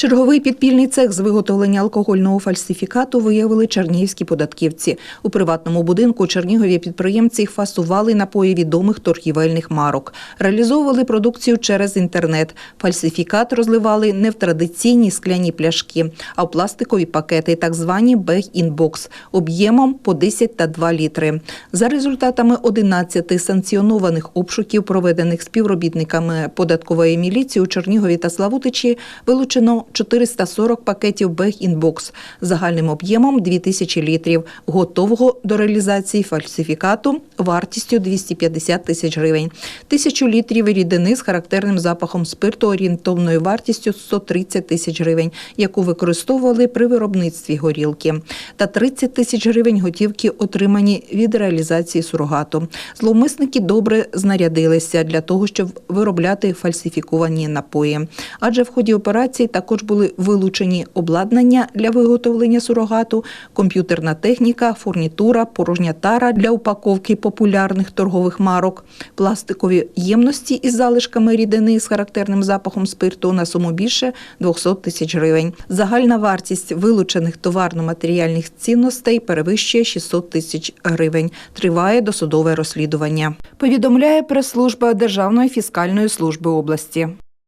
Черговий підпільний цех з виготовлення алкогольного фальсифікату виявили чернігівські податківці. У приватному будинку Чернігові підприємці фасували напої відомих торгівельних марок. Реалізовували продукцію через інтернет. Фальсифікат розливали не в традиційні скляні пляшки, а в пластикові пакети, так звані бег-інбокс, об'ємом по 10 та 2 літри. За результатами 11 санкціонованих обшуків, проведених співробітниками податкової міліції у Чернігові та Славутичі, вилучено 440 пакетів бег-інбокс загальним об'ємом 2000 літрів, готового до реалізації фальсифікату вартістю 250 тисяч гривень, тисячу літрів рідини з характерним запахом спирту орієнтовною вартістю 130 тисяч гривень, яку використовували при виробництві горілки, та 30 тисяч гривень готівки, отримані від реалізації сурогату. Зловмисники добре знарядилися для того, щоб виробляти фальсифіковані напої. Адже в ході операції також були вилучені обладнання для виготовлення сурогату, комп'ютерна техніка, фурнітура, порожня тара для упаковки популярних торгових марок, пластикові ємності із залишками рідини з характерним запахом спирту на суму більше 200 тисяч гривень. Загальна вартість вилучених товарно-матеріальних цінностей перевищує 600 тисяч гривень. Триває досудове розслідування. Повідомляє прес-служба Державної фіскальної служби області.